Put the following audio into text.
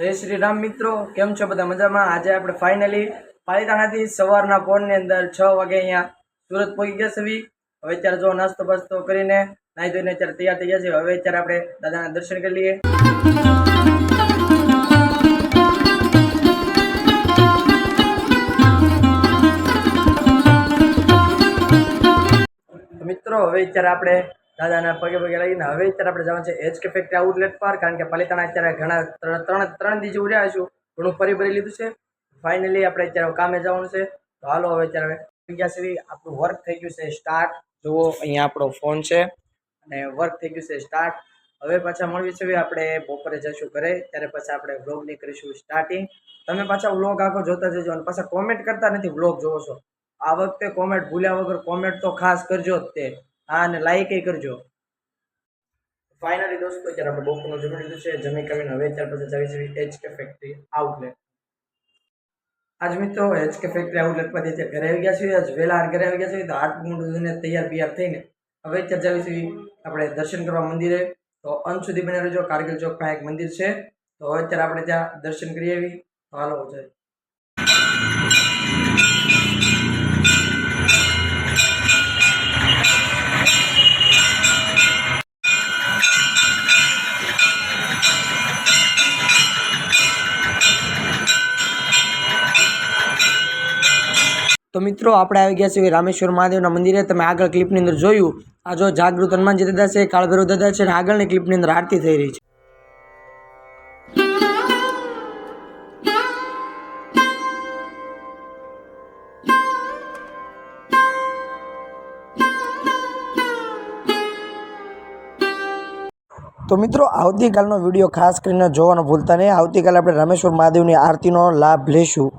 જય શ્રી રામ મિત્રો, કેમ છો બધા મજામાં? આજે આપણે ફાઇનલી પાલિતાણાથી સવારના પોરની અંદર છ વાગે અહીંયા સુરત પહોંચી ગયા છે હવે અત્યારે જો નાસ્તો બાસ્તો કરીને નાહી ધોઈને અત્યારે તૈયાર થઈ ગયા છે હવે અત્યારે આપણે દાદાના દર્શન કરી લઈએ. મિત્રો, હવે અત્યારે આપણે દાદાના પગે પગે લાગીને હવે અત્યારે આપણે જવાનું છે એચ કે ફેક્ટરી આઉટલેટ પર કારણ કે પાલિતાણા અત્યારે ઘણા ત્રણ ત્રણ ત્રણ ઉડ્યા છું ઘણું ફરી ભરી લીધું છે. ફાઇનલી આપણે અત્યારે કામે જવાનું છે. તો હાલો હવે અત્યારે ગયા સુધી આપણું વર્ક થઈ ગયું છે સ્ટાર્ટ જુઓ અહીંયા આપણો ફોન છે. અને વર્ક થઈ ગયું છે સ્ટાર્ટ હવે પાછા મળવી છે આપણે બપોરે જઈશું ઘરે. ત્યારે પાછા આપણે વ્લોગની કરીશું સ્ટાર્ટિંગ તમે પાછા વ્લોગ આખો જોતા જજો અને પાછા કોમેન્ટ કરતા નથી. વ્લોગ જોવો છો. આ વખતે કોમેન્ટ ભૂલ્યા વગર કોમેન્ટ તો ખાસ કરજો જ તે. હા, અને લાઈક કરજો. ફાઇનલી દોસ્તો, અત્યારે આપણે બપોરનું જમી લીધું છે. જમી કરીને હવે ત્યાર પછી જવી છે એચ કે ફેક્ટરી આઉટલેટ આજ મિત્રો એચ કે ફેક્ટરી આઉટલેટ પરથી અત્યારે ઘરે આવી ગયા છીએ. આજ વહેલા ઘરે આવી ગયા છીએ, તો હાથ મોઢું ધોઈને તૈયાર બિયાર થઈને હવે અત્યારે જવી છીએ આપણે દર્શન કરવા મંદિરે. તો અંત સુધી બને રહેજો. કારગિલ ચોક પાસે એક મંદિર છે. તો હવે અત્યારે આપણે ત્યાં દર્શન કરી આવી. તો હાલો, જય. તો મિત્રો, આપણે આવી ગયા છીએ રામેશ્વર મહાદેવના મંદિરે. તમે આગળ ક્લિપની અંદર જોયું. આ જો જાગૃત હનુમાનજી દાદા છે, કાળભૈરવ દાદા છે, અને આગળની ક્લિપની અંદર આરતી થઈ રહી છે. તો મિત્રો, આવતીકાલનો વીડિયો ખાસ કરીને જોવાનો ભૂલતા નહીં. આવતીકાલે આપણે રામેશ્વર મહાદેવની આરતીનો લાભ લેશું.